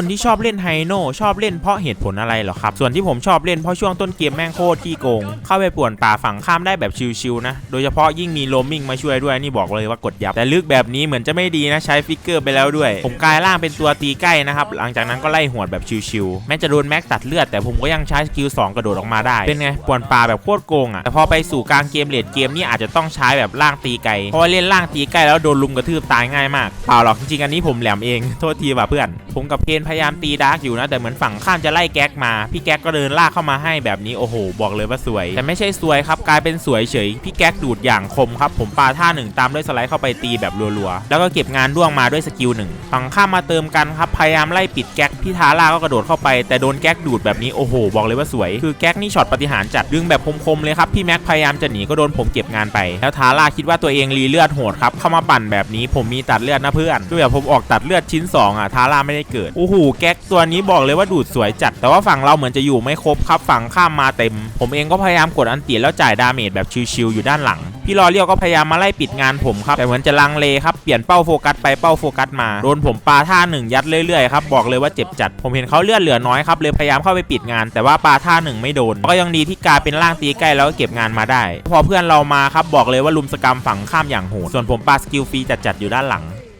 คนที่ชอบเล่นไฮโนชอบเล่นเพราะเหตุผลอะไรเหรอครับ ส่วนที่ผมชอบเล่นเพราะช่วงต้นเกมแม่งโคตรขี้โกง เข้าไปป่วนป่าฝั่งข้ามได้แบบชิวๆนะ โดยเฉพาะยิ่งมีโรมมิ่งมาช่วยด้วยนี่บอกเลยว่ากดยับ แต่ลึกแบบนี้เหมือนจะไม่ดีนะใช้ฟิกเกอร์ไปแล้วด้วย ผมกลายร่างเป็นตัวตีใกล้นะครับ หลังจากนั้นก็ไล่หวดแบบชิวๆแม้จะโดนแม็กตัดเลือดแต่ผมก็ยังใช้สกิล2กระโดดออกมาได้ เป็นไงป่วนป่าแบบโคตรโกงอะ แต่พอไปสู่กลางเกมเลดเกมนี่อาจจะต้องใช้แบบร่างตีไกล เพราะเล่นร่างตีใกล้แล้วโดนลุมกระทืบตายง่ายมาก เปล่าหรอกจริงๆอันนี้ผมแหลมเอง โทษทีว่ะเพื่อน ผมกับเพนพยายามตีดาร์กอยู่นะ แต่เหมือนฝั่งข้ามจะไล่แก๊กมา พี่แก๊กก็เดินลากเข้ามาให้แบบนี้โอ้โห บอกเลยว่าสวย แต่ไม่ใช่สวยครับกลายเป็นสวยเฉย พี่แก๊กดูดอย่างคมครับ ผมปาท่าหนึ่งตามด้วยสไลด์เข้าไปตีแบบรัวๆ แล้วก็เก็บงานด้วงมาด้วยสกิลหนึ่งฝั่งข้ามมาเติมกันครับพยายามไล่ปิดแก๊กพี่ทาร่าก็กระโดดเข้าไป แต่โดนแก๊กดูดแบบนี้โอ้โห บอกเลยว่าสวย คือแก๊กนี่ช็อตปฏิหารจัดดึงแบบคมๆเลยครับพี่แม็กพยายามจะหนีก็โดนผมเก็บงานไป แล้วทาร่าคิดว่าตัวเองรีเลือดโหดครับเข้ามาปั่นแบบนี้ผมมีตัดเลือดนะเพื่อนด้วยแบบผมออกตัดเลือดชิ้น2อะทาร่าไม่ได้เกิดโอ้โหูแก๊กตัวนี้บอกเลยว่าดูดสวยจัด แต่ว่าฝั่งเราเหมือนจะอยู่ไม่ครบครับฝั่งข้ามมาเต็ม ผมเองก็พยายามกดอันตีแล้วจ่ายดาเมจแบบชิวๆอยู่ด้านหลัง พี่ลอเลียวก็พยายามมาไล่ปิดงานผมครับ แต่เหมือนจะลังเลครับ เปลี่ยนเป้าโฟกัสไปเป้าโฟกัสมา โดนผมปาท่าหนึ่งยัดเรื่อยๆครับ บอกเลยว่าเจ็บจัด ผมเห็นเขาเลือดเหลือน้อยครับ เลยพยายามเข้าไปปิดงาน แต่ว่าปาท่าหนึ่งไม่โดน ก็ยังดีที่กลายเป็นร่างตีใกล้แล้วก็เก็บงานมาได้ พอเพื่อนเรามาครับบอกเลยว่าลุมสกรรมฝั่งข้ามอย่างโหด ส่วนผมปาสกิลฟรีจัดๆอยู่ด้านหลัง